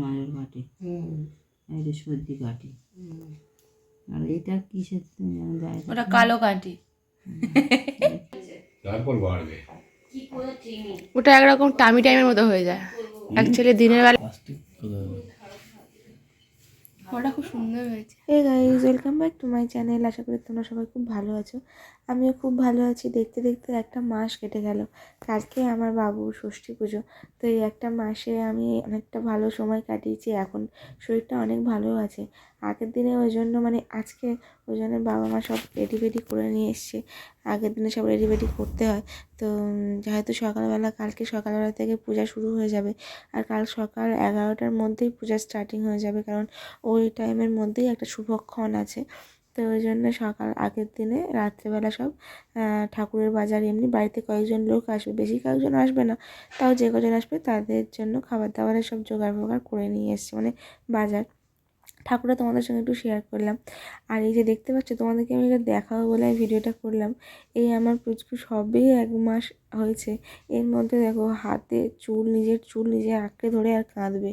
মায়ের কাঠি এটা সর্দি কাঠি আর এটা কিসের ওটা কালো তারপর বাড়বে। ওটা একরকম টামি টাইমের মতো হয়ে যায়। অ্যাকচুয়ালি দিনের বেলা ওটা খুব সুন্দর হয়েছে। Hey guys welcome back to my channel আশা করি তোমরা সবাই খুব ভালো আছো। আমিও খুব ভালো আছি। দেখতে দেখতে একটা মাস কেটে গেল। কালকে আমার বাবু ষষ্ঠী পুজো। তো এই একটা মাসে আমি অনেকটা ভালো সময় কাটিয়েছি। এখন শরীরটা অনেক ভালো আছে। আগের দিনে ওই জন্য মানে আজকে ওই জন্য বাবা মা সব রেডি ফেডি করে নিয়ে এসছে। আগের দিনে সব রেডি ফেডি করতে হয়। তো যেহেতু সকালবেলা, কালকে সকালবেলা থেকে পূজা শুরু হয়ে যাবে। আর কাল সকাল এগারোটার মধ্যেই পূজা স্টার্টিং হয়ে যাবে। কারণ ওই টাইমের মধ্যেই একটা শুভক্ষণ আছে। তো ওই জন্য সকাল আগের দিনে রাত্রেবেলা সব ঠাকুরের বাজার এমনি বাড়িতে কয়েকজন লোক আসবে, বেশি কয়েকজন আসবে না, তাও যে কজন আসবে তাদের জন্য খাবার দাবারের সব জোগাড় ফোগাড় করে নিয়ে এসছে মানে বাজার। ঠাকুরটা তোমাদের সঙ্গে একটু শেয়ার করলাম। আর এই যে দেখতে পাচ্ছ তোমাদেরকে আমি এটা দেখাবো বলে আমি ভিডিওটা করলাম। এই আমার পুচকু সবে এক মাস হয়েছে। এর মধ্যে দেখো হাতে চুল, নিজের চুল নিজে আঁকড়ে ধরে আর কাঁদবে।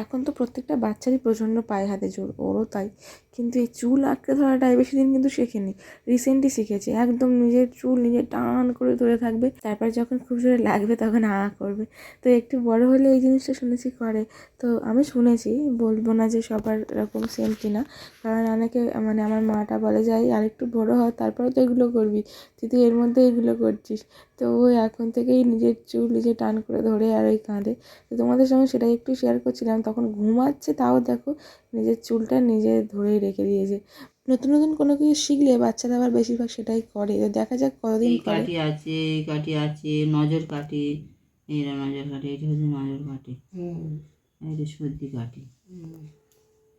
এখন তো প্রত্যেকটা বাচ্চারই প্রচণ্ড পায়ে হাতে চুল, ওরও তাই। কিন্তু এই চুল আঁকড়ে ধরাটা এই বেশি দিন কিন্তু শেখেনি। রিসেন্টলি শিখেছে। একদম নিজের চুল নিজে টান করে ধরে থাকবে। তারপর যখন খুব জোরে লাগবে তখন আ করবে। তো একটু বড় হলে এই জিনিসটা শুনেছি করে। তো আমি শুনেছি, বলব না যে সবার এরকম সেম কিনা। কারণ অনেকে মানে আমার মাটা বলে যাই আর একটু বড় হয় তারপরে তো এগুলো করবি। তুই তো এর মধ্যে এগুলো করছিস। তো ও এখন থেকেই নিজের চুল নিজে টান করে ধরে আর ওই কাঁধে। তো তোমাদের সঙ্গে সেটাই একটু শেয়ার করছিলাম। তখন ঘুমাচ্ছে তাও দেখো নিজের চুলটা নিজে ধরেই রেখে দিয়েছে। নতুন নতুন কোনো কিছু শিখলে বাচ্চারা আবার বেশিরভাগ সেটাই করে। তো দেখা যাক কতদিন কাঠি আছে এই কাঠি আছে নজর কাঠি এইটা নজর কাঠি এটা হচ্ছে নজর কাঠি। এটা সর্দি কাঠি।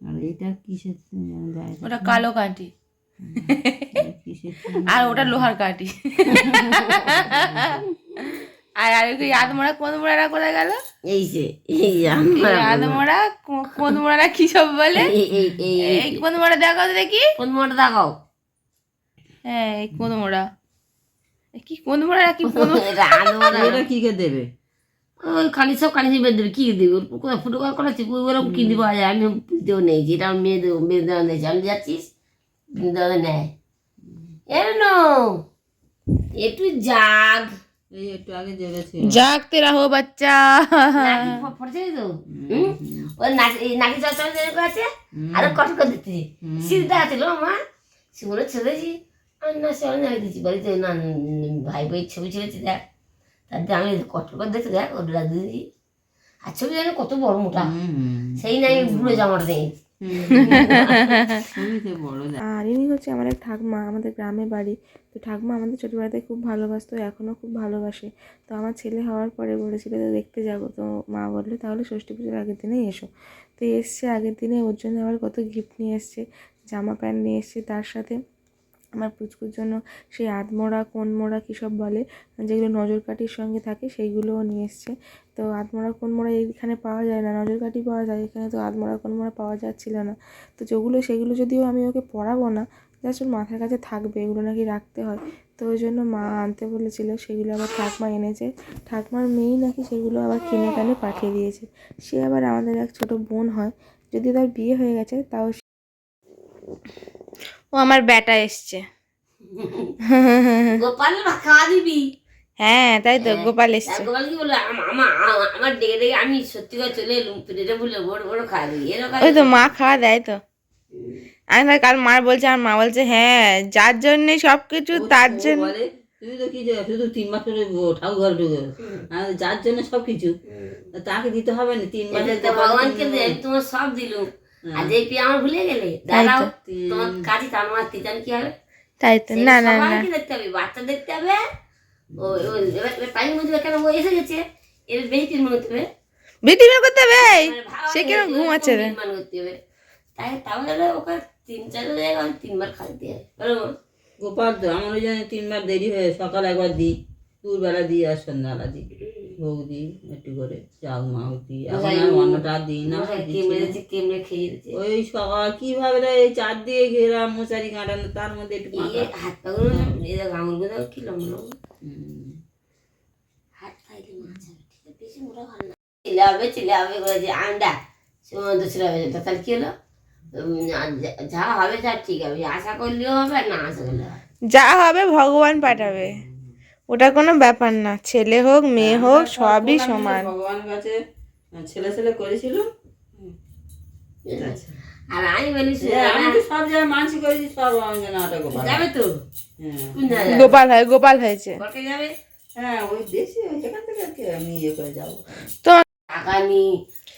আর এটা কিসের ওটা কালো কিসের আর ওটা লোহার কাঠি। আর আর ওই আদমরা কোদমরা কোথায় গেল? এই যে এই আদমরা কোদমরা কি সব বলে? এই কোদমরা দেখাও দেখি। কোন মোটা দেখাও। হ্যাঁ এই কোদমরা। কি কোদমরা কি কোদম এটা আলুরা কি কে দেবে? ওই খালি সব খালি বেঁধে দেবে কি দেবে? ওর কোথায় ফুটো করে করেছি ওরকম কি দিব আমি দেও নেই যেটা আমি মেয়ে দেবো মেয়ে দেওয়া নেই আমি যাচ্ছিস? নেয় এর নো একটু জাগ। এই একটু আগে জেগেছে। জাগতে রাহো বাচ্চা। নাকি ফ- তো? ওই নাকি নাকি চল যেরকম আছে আরও কট করে দিচ্ছি সিদ্ধা আছে লো মা। সেগুলো ছেড়েছি আমি না সেগুলো নাকি দিচ্ছি বাড়িতে না ভাই ভাই ছবি ছেড়েছি দেখ। তাতে আমি কষ্ট করে দেখতে দেখ ওটা দিয়েছি আর ছবি জানি কত বড় মোটা। সেই নাই বুড়ো জামাটা নেই। ছবিতে বড় দেয় আর ইনি হচ্ছে আমার এক ঠাকমা আমাদের গ্রামে বাড়ি। তো ঠাকমা আমাদের ছোটোবেলাতে খুব ভালোবাসতো এখনও খুব ভালোবাসে। তো আমার ছেলে হওয়ার পরে বলেছিল তো দেখতে যাব। তো মা বললে তাহলে ষষ্ঠী পুজোর আগের দিনেই এসো। তো এসছে আগের দিনে ওর জন্য আবার কত গিফট নিয়ে এসছে জামা প্যান্ট নিয়ে এসছে তার সাথে আমার পুচকুর জন্য সেই আধমোড়া, কোনমোড়া কী সব বলে, যেগুলো নজরকাঠির সঙ্গে থাকে সেইগুলোও নিয়ে এসছে। তো আধমোড়া, কোনমোড়া এইখানে পাওয়া যায় না, নজরকাঠি পাওয়া যায়, এখানে তো আধমোড়া, কোনমোড়া পাওয়া যাচ্ছিল না। তো যেগুলো, সেগুলো যদিও আমি ওকে পড়াবো না, জাস্ট ওর মাথার কাছে থাকবে, এগুলো নাকি রাখতে হয়। তো ওই জন্য মা আনতে বলেছিল, সেগুলো আবার ঠাকমা এনেছে। ঠাকমার মেয়েই নাকি সেগুলো আবার কিনে কানে পাঠিয়ে দিয়েছে। সে আবার আমাদের এক ছোট বোন হয়, যদি তার বিয়ে হয়ে গেছে, তাও ও আমার ব্যাটা এসছে। গোপাল মা খাওয়া দিবি? হ্যাঁ তাই তো গোপাল এসছে। গোপাল কি বলল আম- আমার ডেকে ডেকে আমি সত্যি করে চলে এলুম পেটে বলে বড় বড় খাওয়া ওই তো মা খাওয়া দেয় তো। আমি কাল মার বলছে আর মা বলছে হ্যাঁ যার জন্য সব কিছু তার জন্য তুমি তো কি যে শুধু তিন মাস করে ঠাকুর ঘরে ঢুকে যার জন্য সব কিছু তাকে দিতে হবে না তিন মাস ভগবানকে তোমার সব দিলুম। আর যে পেয়ে আমার ভুলে গেলে দাঁড়াও তোমার কাছে তার মার তিতান কি হবে? তাই তো না না না। সবাইকে দেখতে হবে? বাচ্চা দেখতে হবে? ও ও এবার এবার টাইম মধ্যে কেন ও এসে গেছে? এবার বেশি ট্রিটমেন্ট করতে হবে। বিটি বের করতে হবে? এই, মানে ভাবা সে যায় কেন যে ঘুমাচ্ছে রে? ট্রিটমেন্ট করতে হবে। তাই তাহলে ওকে তিন চার জায়গায় আমি তিনবার খাইতে হবে বলো গোপাল তো আমার ওই জন্য তিনবার দেরি হয়ে সকাল একবার দিই দুপুরবেলা দিই আর সন্ধ্যাবেলা দিই। ভোগ দিই একটু করে মাও দিই এখন আর অন্যটা আর দিই না ওই সকাল কীভাবে রে এই চার দিয়ে ঘেরা মশারি কাটানো তার মধ্যে একটু হাত পাগুলো আঙুলগুলো কি লম্বা লম্বা। হাত পাইলে মাছ হবে ছেলে হবে আন্ডা। ছেলে হবে তাহলে কি হলো? আর যা- যা হবে তা ঠিক হবে আশা করলেও হবে না আশা করলেও হবে। যা হবে ভগবান পাঠাবে। ওটা কোনো ব্যাপার না। ছেলে হোক মেয়ে হোক সবই সমান। ভগবানের কাছে ছেলে ছেলে করেছিল আর আমি বলি আমি তো সব জায়গায় মানসিক করেছি সব আমার জন্য গোপাল যাবে তো? হ্যাঁ। জায়গায়? গোপাল হয় গোপাল হয়েছে। যাবে? হ্যাঁ ওই দেশে সেখান থেকে আমি ইয়ে করে যাব। তো টাকা নি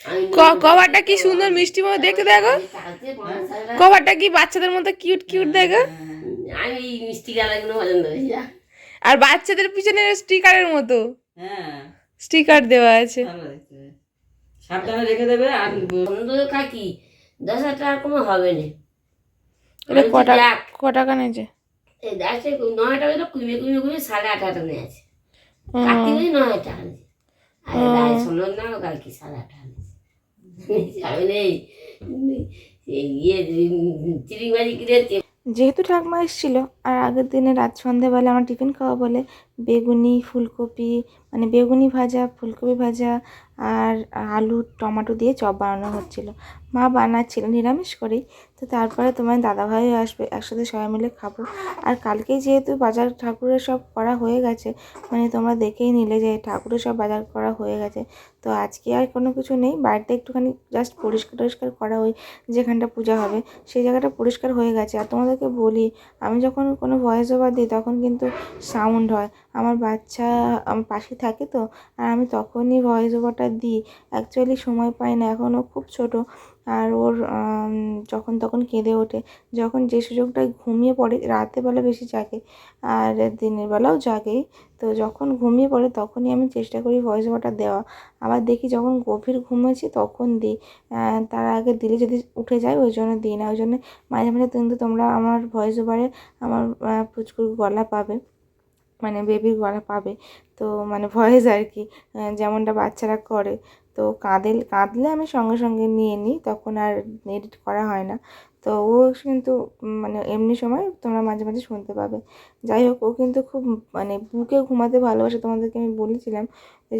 আমি ক- কভারটা কি সুন্দর মিষ্টি মতো দেখতে দেখো। কভারটা কি বাচ্চাদের মতো কিউট কিউট দেখো। আমি মিষ্টি গালাগুলো পছন্দ। আর বাচ্চাদের পিছনে স্টিকারের মতো। হ্যাঁ। স্টিকার দেওয়া আছে। সাবধানে রেখে দেবে আর বন্ধু কাকি দশ হাজার টাকা কোনো হবে না। এটা কটা দেখ, টাকা নিয়েছে? এই দেখছে নয় টাকা তো কুড়ি কুড়ি কুড়ি সাড়ে আট হাজার নিয়ে আছে। কাকি বুঝি নয় টাকা নিয়েছে। আর শোনো না কাকি সাড়ে আট টাকা নিয়েছে। আমি এই ইয়ে চিড়িংবাজি কিনে যেহেতু ঠাকুমা এসেছিল আর আগের দিনে রাত সন্ধেবেলা আমার টিফিন খাওয়া বলে বেগুনি ফুলকপি মানে বেগুনি ভাজা, ফুলকপি ভাজা আর আলু, টমাটো দিয়ে চপ বানানো হচ্ছিল। মা বানাচ্ছিল, নিরামিষ করেই। তো তারপরে তোমার দাদাভাই আসবে, একসাথে সবাই মিলে খাব। আর কালকেই যেহেতু বাজার ঠাকুরের সব করা হয়ে গেছে মানে তোমরা দেখেই নিলে যে ঠাকুরের সব বাজার করা হয়ে গেছে। তো আজকে আর কোনো কিছু নেই, বাড়িতে একটুখানি জাস্ট পরিষ্কার টরিষ্কার করা ওই যেখানটা পূজা হবে, সেই জায়গাটা পরিষ্কার হয়ে গেছে। আর তোমাদেরকে বলি, আমি যখন কোনো ভয়েস ওভার দিই, তখন কিন্তু সাউন্ড হয়। আমার বাচ্চা আমার পাশে থাকে তো, আর আমি তখনই ভয়েস ওভারটা দিই। অ্যাকচুয়ালি সময় পাই না এখনও খুব ছোট। আর ওর যখন তখন কেঁদে ওঠে। যখন যে সুযোগটায় ঘুমিয়ে পড়ে রাতের বেলা বেশি জাগে, আর দিনের বেলাও জাগেই তো যখন ঘুমিয়ে পড়ে, তখনই আমি চেষ্টা করি ভয়েস ওভারটা দেওয়া। আবার দেখি যখন গভীর ঘুমিয়েছি তখন দিই। তার আগে দিলে যদি উঠে যায়, ওই জন্য দিই না। ওই জন্য মাঝে মাঝে কিন্তু তোমরা আমার ভয়েস ওভারে আমার পুচকুর গলা পাবে। মানে বেবির গলা পাবে। তো মানে ভয়েস আর কি যেমনটা বাচ্চারা করে। তো কাঁদে, কাঁদলে আমি সঙ্গে সঙ্গে নিয়ে নিই, তখন আর এডিট করা হয় না। তো ও কিন্তু মানে এমনি সময় তোমরা মাঝে মাঝে শুনতে পাবে। যাই হোক, ও কিন্তু খুব মানে বুকে ঘুমাতে ভালোবাসে। তোমাদেরকে আমি বলেছিলাম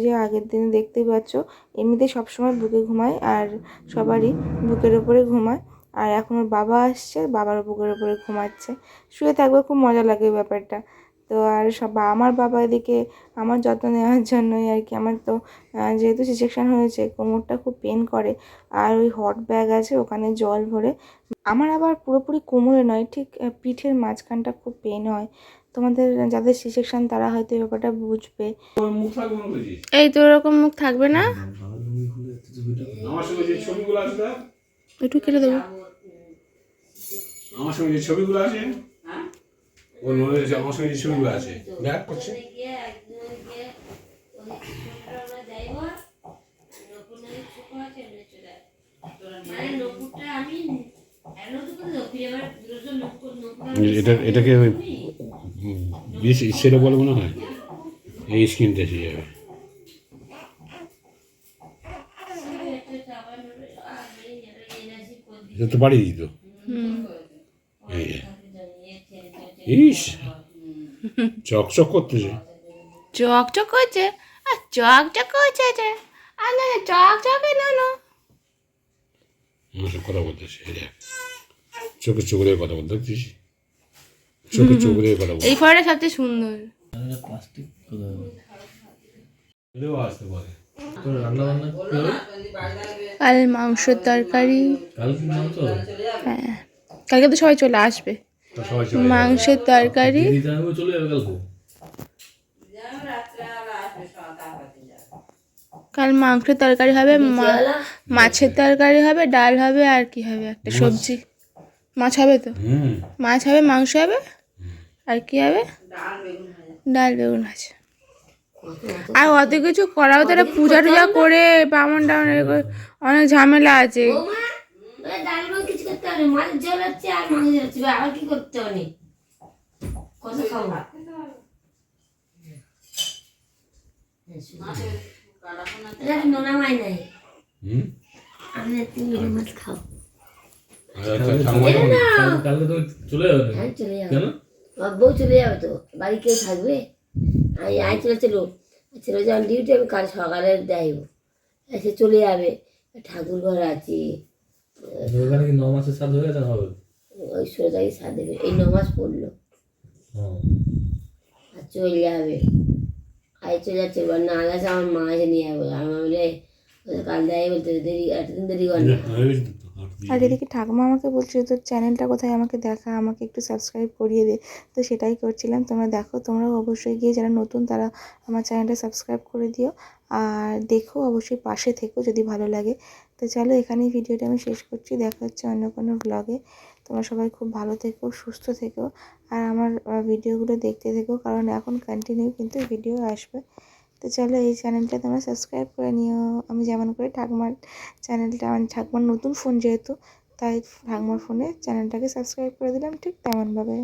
যে আগের দিন দেখতেই পাচ্ছ, এমনিতে সবসময় বুকে ঘুমায় আর সবারই বুকের ওপরে ঘুমায়। আর এখন ওর বাবা আসছে, বাবার বুকের ওপরে ঘুমাচ্ছে। শুয়ে থাকবে, খুব মজা লাগে ব্যাপারটা। তো আর সব আমার বাবা এদিকে আমার যত্ন নেওয়ার জন্যই আর কি। আমার তো যেহেতু সিসেকশন হয়েছে কোমরটা খুব পেন করে আর ওই হট ব্যাগ আছে ওখানে জল ভরে। আমার আবার পুরোপুরি কোমরে নয় ঠিক পিঠের মাঝখানটা খুব পেন হয়। তোমাদের যাদের সিসেকশন তারা হয়তো এই ব্যাপারটা বুঝবে। এই তো ওরকম মুখ থাকবে না। আমার সঙ্গে যে ছবিগুলো আছে দেখ একটু কেটে দেবো। আমার সঙ্গে যে ছবিগুলো আছে ওর মনে হয়েছে আমার সঙ্গে যে আছে। দেখ করছে। এটা, এটাকে ওই সেটা বলে মনে হয়। এই স্ক্রিনটা এসে যাবে। তো বাড়ি দিত এই যে। ইস চকচক করতেছে। চকচক করছে আর চকচক করছে যে আর না চকচক না। না কথা বলতেছে এই দেখ। চোখে চোখ দিয়ে কথা বলতে দেখছিস চোখে চোখ দিয়ে কথা বলতে এই ফটোটা সবচেয়ে সুন্দর। কাল মাংসের তরকারি। হ্যাঁ কালকে তো সবাই চলে আসবে। মাংসের তরকারি। কাল মাংসের তরকারি হবে মা- মাছের তরকারি হবে ডাল হবে আর কি হবে একটা সবজি। মাছ হবে তো? মাছ হবে মাংস হবে আর কি হবে? ডাল বেগুন আছে আর অত কিছু করাও তো একটা পূজা টুজা করে বামন টামন অনেক ঝামেলা আছে। মাছ করতে হবে না। মাছের জল হচ্ছে আর জল হচ্ছে আবার কি করতে হবে কত খাব এটা নোনা মাই নাই। আমি তুমি মাছ খাও কালকে তুমি চলে যাবে? হ্যাঁ চলে যাব। কেন? বউ চলে যাবে তো। বাড়ি কেউ থাকবে? আমি আই চলে চলো ডিউটি আমি কাল সকালে দেয়ব সে চলে যাবে। ঠাকুর ঘর আছে। ওখানে কি ন মাসের সাথ হয়ে গেছে না হবে? ওই ষোলো তারিখ সাত দেবে এই ন মাস পড়ল। হ্যাঁ আর চলে যাবে। আজ চলে যাচ্ছে এবার না গেছে আমার মা এসে নিয়ে যাবে। আমার বলে ওদের কাল দেয় বলতে দেরি এতদিন দেরি কর না। আর এদিকে ঠাকুমা আমাকে বলছিল, তোর চ্যানেলটা কোথায়? আমাকে দেখা, আমাকে একটু সাবস্ক্রাইব করিয়ে দে। তো সেটাই করছিলাম। তোমরা দেখো, তোমরাও অবশ্যই গিয়ে যারা নতুন, তারা আমার চ্যানেলটা সাবস্ক্রাইব করে দিও। আর দেখো, অবশ্যই পাশে থেকো যদি ভালো লাগে। তো চলো, এখানেই ভিডিওটা আমি শেষ করছি। দেখা হচ্ছে অন্য কোনো ব্লগে তোমরা সবাই খুব ভালো থেকো, সুস্থ থেকো। আর আমার ভিডিওগুলো দেখতে থেকো, কারণ এখন কন্টিনিউ কিন্তু ভিডিও আসবে। তো চলো এই চ্যানেলটা তোমরা সাবস্ক্রাইব করে নিও। আমি যেমন করে ঠাকুমার চ্যানেলটা মানে ঠাকুমার নতুন ফোন যেহেতু, তাই ঠাকুমার ফোনে চ্যানেলটাকে সাবস্ক্রাইব করে দিলাম ঠিক তেমনভাবে।